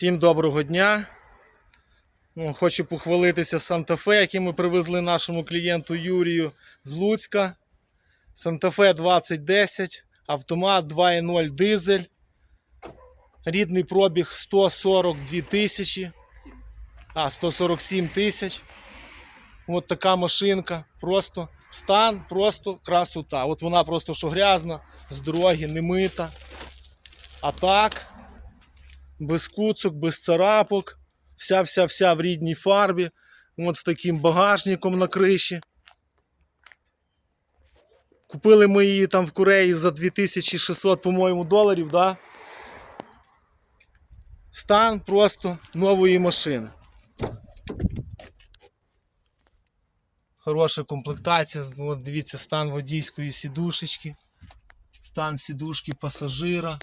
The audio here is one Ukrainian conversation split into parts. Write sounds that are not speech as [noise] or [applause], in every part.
Всім доброго дня. Ну, Хочу похвалитися Санта-Фе, який ми привезли нашому клієнту Юрію з Луцька. Санта-Фе 2010, автомат 2.0 дизель. Рідний пробіг 142 тисячі. А, 147 тисяч. От така машинка. Просто стан, просто красота. От вона просто що грязна, з дороги, не мита. А так, без куцок, без царапок, вся-вся-вся в рідній фарбі, от з таким багажником на криші. Купили ми її там в Кореї за 2600, по-моєму, доларів, да? Стан просто нової машини. Хороша комплектація. От дивіться, стан водійської сідушечки, стан сідушки пасажира.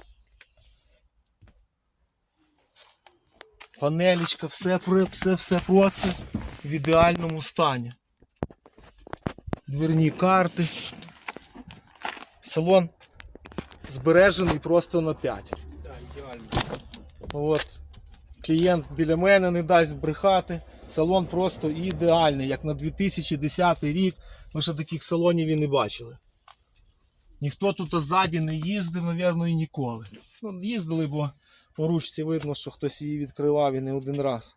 Панелечка, все, все, все просто в ідеальному стані. Дверні карти. Салон збережений просто на 5. Так, ідеально. От. Клієнт біля мене не дасть брехати. Салон просто ідеальний, як на 2010 рік. Ми ще таких салонів і не бачили. Ніхто тут ззаді не їздив, мабуть, і ніколи. Ну, їздили, бо по ручці видно, що хтось її відкривав і не один раз.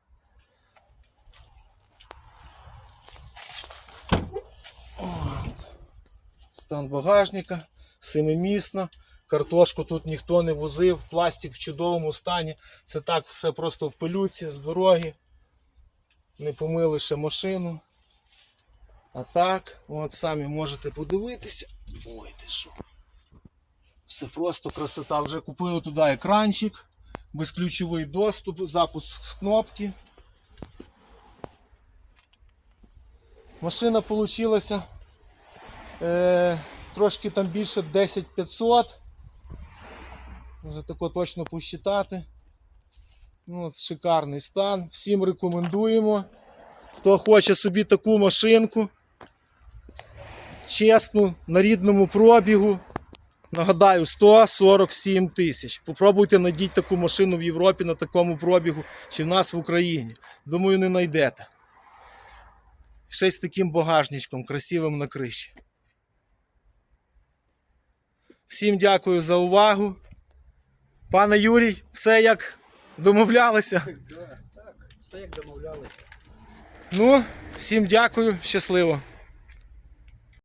Стан багажника, семимісна. Картошку тут ніхто не возив, пластик в чудовому стані. Це так все просто в пилюці з дороги. Не помили ще машину. А так, от самі можете подивитися. Ой, ти що. Це просто красота. Вже купили туди екранчик, безключовий доступ, запуск з кнопки. Машина вийшла е, трошки там більше 10500. Вже тако точно посчитати. Ну, шикарний стан. Всім рекомендуємо. Хто хоче собі таку машинку. Чесну, на рідному пробігу. Нагадаю, 147 тисяч. Попробуйте знайдіть таку машину в Європі на такому пробігу, чи в нас в Україні. Думаю, не знайдете. Ще з таким багажничком, красивим на криші. Всім дякую за увагу. Пане Юрій, все як домовлялися. Так, [laughs] так, все як домовлялися. Ну, всім дякую, щасливо.